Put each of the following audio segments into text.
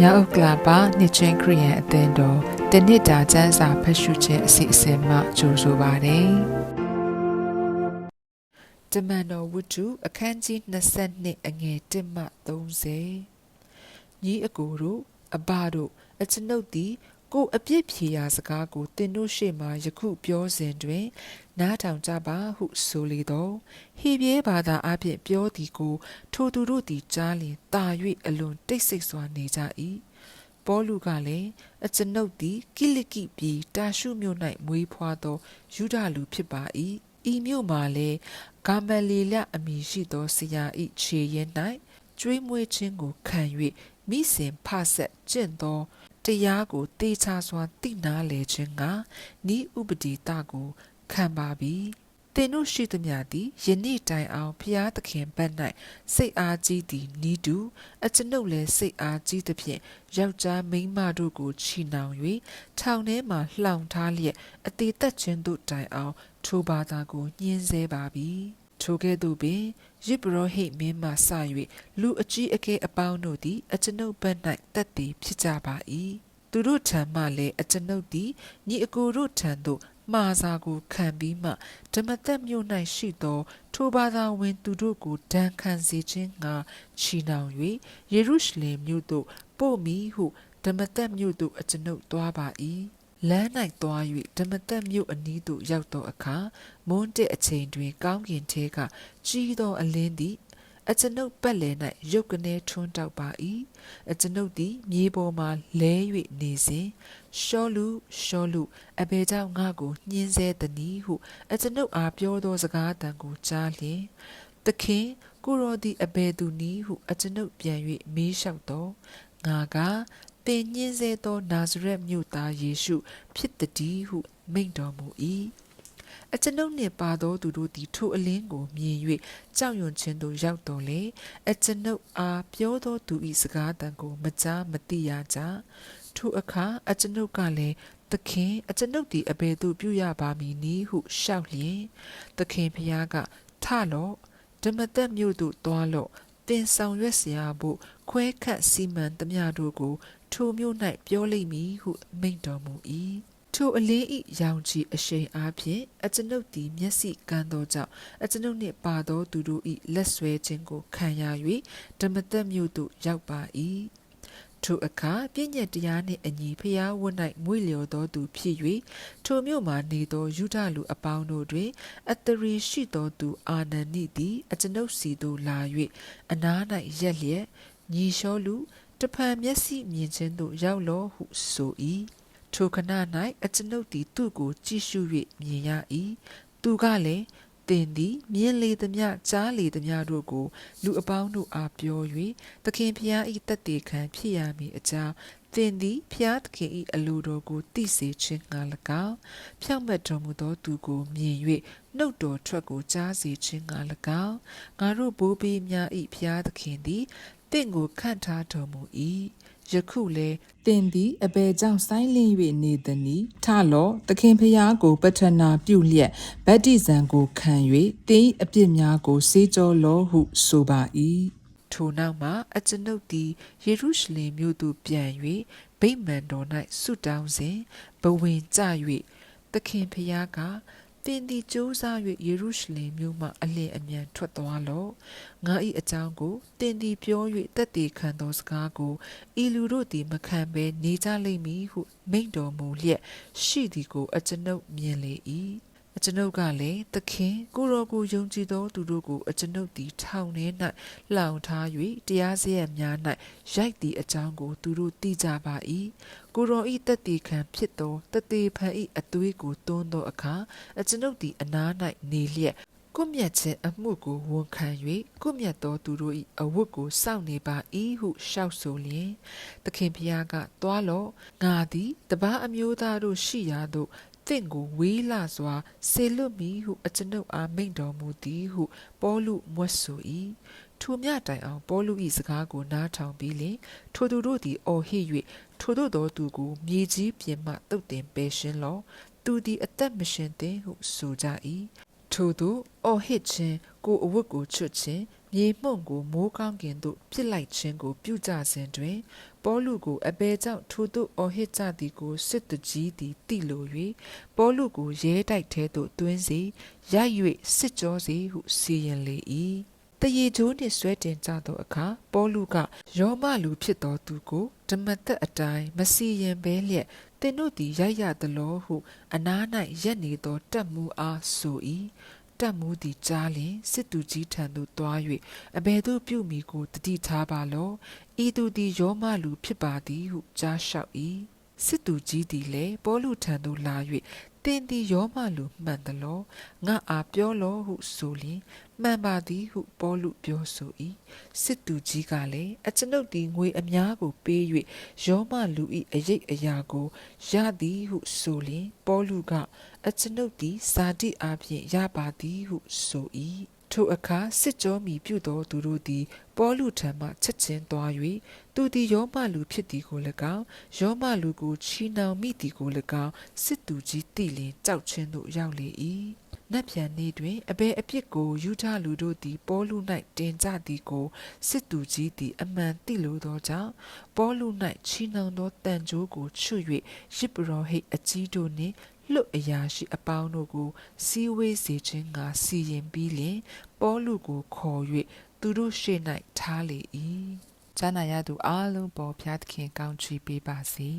မြောက်ဥက္ကလာပါနှစ်ချင်းခရီးယန်အသင်းတော်တနစ်တာကျမ်းစာဖတ်ရှုခြင်းအစီအစဉ်မှကြိုဆိုပါရစေ။တမန်တော်ဝတ္ထုအခန်းကြီး22အငယ်1မှ30ညီအကိုတို့အဘတို့အကျွန်ုပ်သည် ကိုအပြစ်ဖြေရာစကားကိုသင်တို့ရှေ့မှယခုပြောစဉ်တွင် နားထောင်ကြပါဟုဆိုလေတော့ဟေပြဲဘာသာအဖြင့်ပြောသည်ကို ထိုသူတို့သည်ကြားလျင်တာ၍အလွန်တိတ်ဆိတ်စွာနေကြ၏ပေါလုကလည်းအကျွန်ုပ်သည်ကိလိကိပြည်တာရှုမြို့၌မွေးဖွားသောယူဒလူဖြစ်ပါ၏ဤမြို့မှာလည်းဂါမလီလအမည်ရှိသောဆရာ၏ခြေရင်း၌ကျွေးမွေးခြင်းကိုခံ၍မိစဉ်ဖဆက်ကျင့်သော တရားကိုတေချာစွာသိနာလေခြင်းကဤဥပဒေတာကိုခံပါပြီသင်တို့ရှိသမျှသည်ယနေ့တိုင်အောင်ဖျားသခင်ဘက်၌စိတ်အားကြီးသည်နီးတူအကျွန်ုပ်လည်းစိတ်အားကြီးသဖြင့်ယောက်ျားမိန်းမတို့ကိုချီနှောင်၍ထောင်ထဲမှလှောင်ထားလျက်အသေးသက်ခြင်းတို့တိုင်အောင်ထိုဘာသာကိုညှင်းဆဲပါပြီ ထိုကဲ့သို့ပင်ယစ်ဘရဟိမင်းမှစ၍လူအကြီးအကဲအပေါင်းတို့သည် အကျွန်ုပ်ဘက်၌တက်တည်ဖြစ်ကြပါ၏သူတို့ထံမှလည်းအကျွန်ုပ်သည်ညီအကိုတို့ထံသို့မှားစာကိုခံပြီးမှဓမ္မသက်မြို့၌ရှိသော ထိုဘာသာဝင်သူတို့ကိုဒဏ်ခံစေခြင်းငါချီနှောင်၍ယေရုရှလင်မြို့သို့ပို့မည်ဟုဓမ္မသက်မြို့သို့အကျွန်ုပ်သွားပါ၏ လမ်း၌သွား၍ဓမ္မသက်မြို့အနီးသို့ရောက်သောအခါမွန်းတဲ့အချိန်တွင် ကောင်းကင်ထဲကကြီးသောအလင်းသည်အကျွန်ုပ်ပတ်လည်၌ရုပ်ကနေထွန်းတောက်ပါ၏အကျွန်ုပ်သည် မြေပေါ်မှလဲ၍နေစဉ်ရှောလူရှောလူအဘယ်ကြောင့်ငါကိုညှင်းဆဲသနည်းဟုအကျွန်ုပ်အားပြောသောစကားတန်ကိုကြားလျင်သခင်ကိုရောသည်အဘယ်သူနည်းဟုအကျွန်ုပ်ပြန်၍မေးလျှောက်တော့ငါက ပင်ညင်းစေသောနာဇရက်မြို့သားယေရှုဖြစ်သည်ဟုမိန့်တော်မူ၏အကျွန်ုပ်နှင့်ပါသောသူတို့သည်ထိုအလင်းကိုမြင်၍ကြောက်ရွံ့ခြင်းသို့ရောက်တော်လေအကျွန်ုပ်အားပြောသောသူ၏စကားတန်ကိုမကြားမသိရကြထိုအခါအကျွန်ုပ်ကလည်းသခင်အကျွန်ုပ်သည်အဘယ်သို့ပြုရပါမည်နည်းဟုရှောက်လျင်သခင်ဖျားကထလော့ဓမ္မသက်မြို့သို့သွားလော့ တင်ဆောင်ရွက်เสียဖို့ခွဲခတ်စီမံသမျှတို့ကို ထိုမြို့၌ပြောလိမ့်မည်ဟုမိန့်တော်မူ၏ထိုအလင်းဤရောင်ချီအရှိန်အားဖြင့်အကျွန်ုပ်သည်မျက်စိကန်းသောကြောင့်အကျွန်ုပ်နှင့်ပါသောသူတို့၏လက်ဆွဲခြင်းကိုခံရ၍ဓမ္မသက်မြို့သို့ရောက်ပါ၏ ထိုအခါပြည့်ညက်တရားနှင့်အညီဖျားဝတ်၌မွေလျော်သောသူဖြစ်၍ထိုမြို့မှနေသောယူဒလူအပေါင်းတို့တွင်အတရီရှိသောသူအာနန်နိသည်အကျွန်ုပ်စီသို့လာ၍အနား၌ရက်လျက်ညီလျှောလူတဖန်မျက်စိမြင်ခြင်းသို့ရောက်လောဟုဆို၏ထိုခဏ၌အကျွန်ုပ်သည်သူ့ကိုကြည့်ရှု၍မြင်ရ၏သူကလည်း သင်သည်မြင်လေသမျှကြားလေသမျှတို့ကို လူအပေါင်းတို့အားပြော၍သခင်ဖျား၏တက်တေခံဖြစ်ရမည်အကြောင်းသင်သည်ဖျားသခင်၏အလိုတော်ကိုသိစေခြင်းငှာ၎င်းဖြောင့်မတ်တော်မူသောသူကိုမြင်၍နှုတ်တော်ထွက်ကိုကြားစေခြင်းငှာ၎င်းငါတို့ဘိုးဘေးများ၏ဖျားသခင်သည်တင့်ကိုခန့်ထားတော်မူ၏ ယခုလေတင်သည်အဘယ်ကြောင့်ဆိုင်းလင်း၍နေသနည်းထလောသခင်ဖျားကိုပတ္ထနာပြုလျက်ဗတ္တိဇံကိုခံ၍တင်းအပြစ်များကိုစေးကြောလောဟုဆိုပါ၏ထိုနောက်မှအကျွန်ုပ်သည်ယေရုရှလင်မြို့သို့ပြန်၍ဗိမာန်တော်၌ဆုတောင်းစဉ်ဘဝင်ကြ၍သခင်ဖျားက သင်သည်ကြိုးစား၍ယေရုရှလင်မြို့မှအလင်းအမြန်ထွက်သွားလော့ငါ၏အကြောင်းကိုသင်သည်ပြော၍တက်တည်ခံသောစကားကိုဤလူတို့သည်မခံဘဲနေကြလိမ့်မည်ဟုမိန့်တော်မူလျက်ရှိသည်ကိုအကျွန်ုပ်မြင်လေ၏ အကျွန်ုပ်ကလည်းသခင်ကိုရောကိုယုံကြည်သောသူတို့ကိုအကျွန်ုပ်သည်ထောင်ထဲ၌လှောင်ထား၍တရားစရများ၌ရိုက်သည့်အကြောင်းကို သူတို့သိကြပါ၏ကိုရောဤတက်တီခံဖြစ်သောတတေဖန်ဤအသွေးကိုတွန်းသောအခါအကျွန်ုပ်သည်အနား၌နေလျက်ကုမြတ်ခြင်းအမှုကိုဝန်ခံ၍ကုမြတ်သောသူတို့၏အဝတ်ကိုစောင့်နေပါ၏ဟုရှောက်ဆိုလျင်သခင်ဖျားကတွားလော့ငါသည်တပားအမျိုးသားတို့ရှိရာသို့ တင့်ကိုဝေးလာစွာဆေလွတ်မည်ဟုအကျွန်ုပ်အားမိန့်တော်မူသည်ဟုပေါလုမွတ်ဆို၏ထိုမြတိုင်အောင်ပေါလု၏စကားကိုနားထောင်ပြီးလင်ထိုသူတို့သည်အော်ဟစ်၍ထိုတို့သောသူကိုမြေကြီးပြင်မှတုတ်တင်ပယ်ရှင်းလောသူသည်အသက်မရှင်သင်ဟုဆိုကြ၏ထို့သူအော်ဟစ်ခြင်းကိုအဝတ်ကိုချွတ်ခြင်း မြေမှုန့်ကိုမိုးကောင်းကင်သို့ပြစ်လိုက်ခြင်းကို ပြုကြစဉ်တွင် ပေါလုကိုအဘယ်ကြောင့်ထိုသို့အော်ဟစ်ကြသည်ကိုစစ်သူကြီးသည်တိလို၍ပေါလုကိုရဲတိုက်ထဲသို့တွင်းစေရိုက်၍စစ်ကြောစေဟုစီရင်လေ၏တရေချိုးနှင့်ဆွဲတင်ကြသောအခါပေါလုကယောမလူဖြစ်သောသူကိုဓမ္မသက်အတိုင်းမစီရင်ဘဲလျက်သင်တို့သည်ရိုက်ရသလောဟု အနား၌ရက်နေသောတက်မှုအားဆို၏ တက်မှုသည်ကြားလျင်စစ်သူကြီးထံသို့တွား၍အဘယ်သို့ပြုမိကိုတတိထားပါလောဤသူသည်ယောမလူဖြစ်ပါသည်ဟုကြားလျှောက်၏စစ်သူကြီးသည်လည်းပေါလုထံသို့လာ၍သင်သည်ယောမလူမှန်သလောငါအားပြောလောဟုဆိုလျင်မှန်ပါသည်ဟုပေါလုပြောဆို၏စစ်သူကြီးကလည်းအကျွန်ုပ်သည်ငွေအများကိုပေး၍ယောမလူ၏အရေးအရာကိုရသည်ဟုဆိုလျင်ပေါလုက အကျွန်ုပ်သည်ဇာတိအပြင်ရပါသည်ဟုဆို၏ထိုအခါစစ်ကြောမီပြုသောသူတို့သည်ပေါလုထံမှချက်ချင်းသွား၍သူသည်ယောမလူဖြစ်သည်ကို၎င်းယောမလူကိုချီနှောင်မိသည်ကို၎င်းစစ်သူကြီးသိလျင်ကြောက်ချင်းသို့ရောက်လေ၏နတ်ပြန်နေတွင်အဘယ်အပြစ်ကိုယူထလူတို့သည်ပေါလု၌တင်ကြသည်ကိုစစ်သူကြီးသည်အမှန်သိလိုသောကြောင့်ပေါလု၌ချီနှောင်သောတန်ကြိုးကိုချွတ်၍ရစ်ပရောဟိတ်အကြီးတို့နှင့် လွတ်အရာရှိအပေါင်းတို့ကိုစီဝေးစေခြင်းကစီရင်ပြီးလျင်ပေါလုကိုခေါ်၍သူတို့ရှေ့၌ထားလေ၏ဈာနာရသူအလုံးပေါ်ဖျားသခင်ကောင်းချီးပေးပါစေ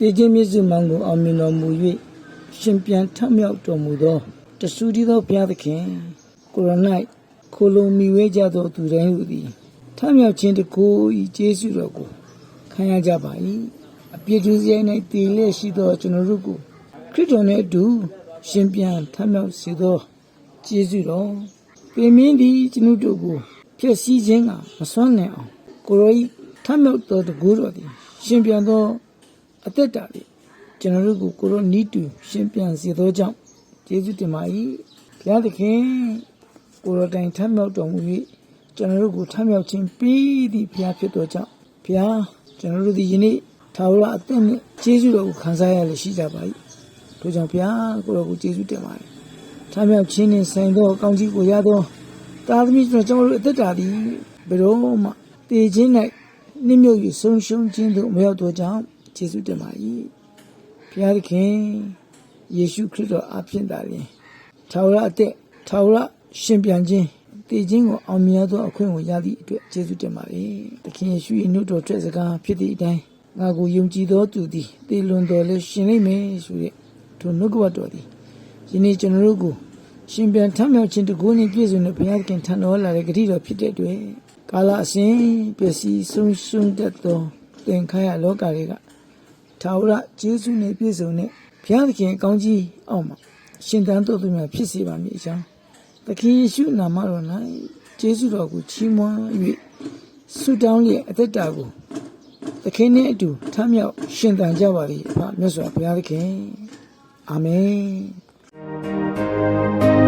တေခြင်းမြစ်စုမောင်ကိုအောင်မြင်တော်မူ၍ရှင်ပြန်ထမြောက်တော်မူသောတဆူတည်သောဘုရားသခင်ကိုရိုနိုင်ခိုလုံမိဝဲကြသောသူတိုင်းတို့သည်ထမြောက်ခြင်းတကိုးဤကျေးဇူးတော်ကိုခံရကြပါ၏အပြစ်ဒုစရိုက်၌တည်လျက်ရှိသောကျွန်တော်တို့ကိုခရစ်တော်နှင့်အတူရှင်ပြန်ထမြောက်စေသောကျေးဇူးတော်ပြင်မင်းသည်ကျွန်ုပ်တို့ကိုဖျက်ဆီးခြင်းကမစွမ်းနိုင်အောင်ကိုရောဤထမြောက်သောတကူတော်သည်ရှင်ပြန်သော အသက်တာလေးကျွန်တော်တို့ကိုကိုရောနီးတူရှင်းပြန်စေသောကြောင့်ကျေးဇူးတင်ပါ၏ဘုရားသခင်ကိုရောတိုင်ထမြောက်တော်မူ၍ကျွန်တော်တို့ကိုထမြောက်ခြင်းပြီးသည့်ဘုရားဖြစ်သောကြောင့်ဘုရားကျွန်တော်တို့ဒီယနေ့ထာဝရအသက်နဲ့ကျေးဇူးတော်ကိုခံစားရလို့ရှိကြပါ၏ထို့ကြောင့်ဘုရားကိုရောကိုကျေးဇူးတင်ပါတယ်ထမြောက်ခြင်းနှင့်ဆိုင်သောကောင်းကြီးကိုရသောတာသမီကျွန်တော်တို့အသက်တာသည်ဘယ်တော့မှတည်ခြင်း၌နှိမ့်မြုပ်၍ဆုံးရှုံးခြင်းသို့မရောက်သောကြောင့် ကျေးဇူးတင်ပါ၏ဘုရားသခင်ယေရှုခရစ်တော်အဖင်သာလျှင်ထာဝရအသက်ထာဝရရှင်ပြန်ခြင်းတည်ခြင်းကိုအောင်မြင်သောအခွင့်ကိုရသည့်အတွက်ကျေးဇူးတင်ပါ၏သခင်ယေရှု၏နှုတ်တော်ထွက်စကားဖြစ်သည့်အတိုင်းငါကိုယုံကြည်သောသူသည်တည်လွန်တော်လဲရှင်လိမ့်မယ်ဆိုတဲ့ထိုနှုတ်ကပတ်တော်သည်ယနေ့ကျွန်တော်တို့ကိုရှင်ပြန်ထမြောက်ခြင်းတကူနှင့်ပြည့်စုံတဲ့ဘုရားသခင်ထံတော်လာတဲ့ဂတိတော်ဖြစ်တဲ့အတွက်ကာလအစဉ်ပျက်စီးဆုံးရှုံးတတ်သောသင်္ခါရလောကတွေက ထာဝရကျေးဇူးနဲ့ပြည့်စုံတဲ့ဘုရားသခင်အကောင်းကြီးအောက်မှာရှင်သန်တော်သူများဖြစ်စေပါမည်အကြောင်းသခင်ယေရှုနာမတော်၌ကျေးဇူးတော်ကိုချီးမွမ်း၍ဆုတောင်းလျက်အသက်တာကိုသခင်နှင့်အတူထမ်းမြောက်ရှင်သန်ကြပါသည်အဖမြတ်စွာဘုရားသခင်အာမင်